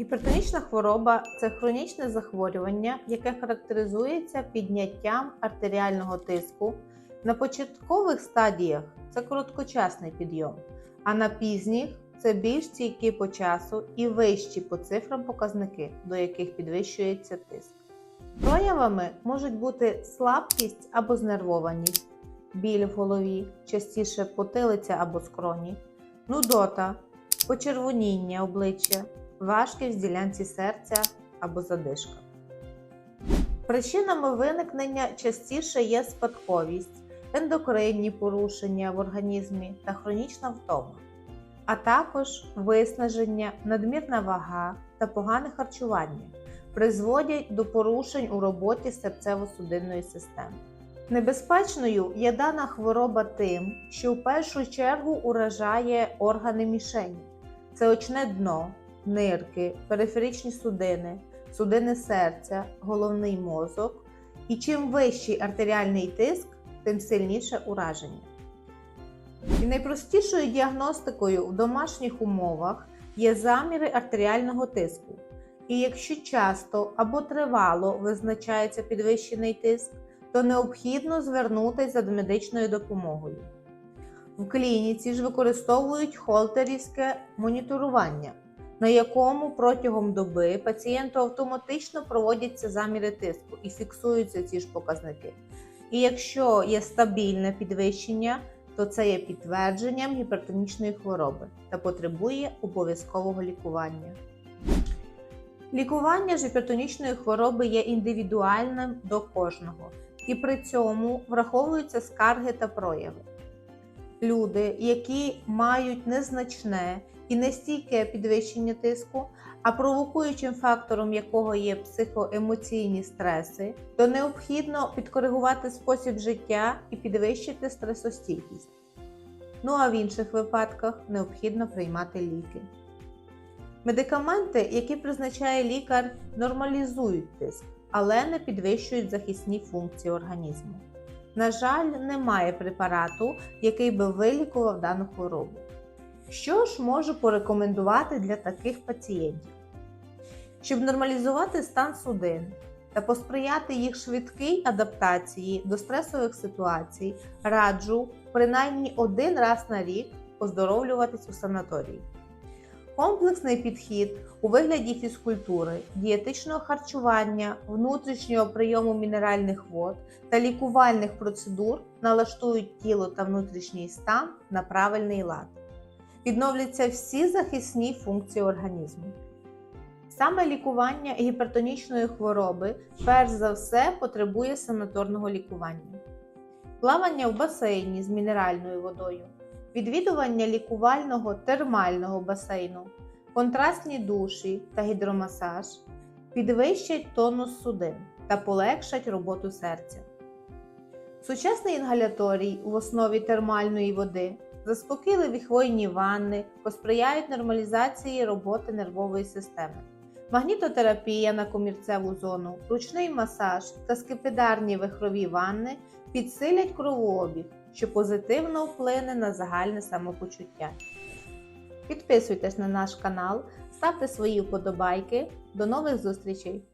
Гіпертонічна хвороба це хронічне захворювання, яке характеризується підняттям артеріального тиску. На початкових стадіях це короткочасний підйом, а на пізніх це більш стійкі по часу і вищі по цифрам показники, до яких підвищується тиск. Проявами можуть бути слабкість або знервованість, біль в голові, частіше потилиця або скроні, нудота, почервоніння обличчя, важкість в ділянці серця або задишка. Причинами виникнення частіше є спадковість, ендокринні порушення в організмі та хронічна втома, а також виснаження, надмірна вага та погане харчування призводять до порушень у роботі серцево-судинної системи. Небезпечною є дана хвороба тим, що в першу чергу уражає органи мішені. Це очне дно, нирки, периферичні судини, судини серця, головний мозок. І чим вищий артеріальний тиск, тим сильніше ураження. І найпростішою діагностикою в домашніх умовах є заміри артеріального тиску. І якщо часто або тривало визначається підвищений тиск, то необхідно звернутися за медичною допомогою. В клініці ж використовують холтерівське моніторування, на якому протягом доби пацієнту автоматично проводяться заміри тиску і фіксуються ці ж показники. І якщо є стабільне підвищення, то це є підтвердженням гіпертонічної хвороби та потребує обов'язкового лікування. Лікування ж гіпертонічної хвороби є індивідуальним до кожного, і при цьому враховуються скарги та прояви. Люди, які мають незначне і нестійке підвищення тиску, а провокуючим фактором якого є психоемоційні стреси, то необхідно підкоригувати спосіб життя і підвищити стресостійкість. Ну а в інших випадках необхідно приймати ліки. Медикаменти, які призначає лікар, нормалізують тиск, але не підвищують захисні функції організму. На жаль, немає препарату, який би вилікував дану хворобу. Що ж можу порекомендувати для таких пацієнтів? Щоб нормалізувати стан судин та посприяти їх швидкій адаптації до стресових ситуацій, раджу принаймні один раз на рік оздоровлюватись у санаторії. Комплексний підхід у вигляді фізкультури, дієтичного харчування, внутрішнього прийому мінеральних вод та лікувальних процедур налаштують тіло та внутрішній стан на правильний лад. Відновляться всі захисні функції організму. Саме лікування гіпертонічної хвороби перш за все потребує санаторного лікування, плавання в басейні з мінеральною водою відвідування лікувального термального басейну, контрастні душі та гідромасаж підвищать тонус судин та полегшать роботу серця. Сучасний інгаляторій в основі термальної води, заспокійливі хвойні ванни посприяють нормалізації роботи нервової системи. Магнітотерапія на комірцеву зону, ручний масаж та скипидарні вихрові ванни підсилять кровообіг, що позитивно вплине на загальне самопочуття. Підписуйтесь на наш канал, ставте свої вподобайки. До нових зустрічей!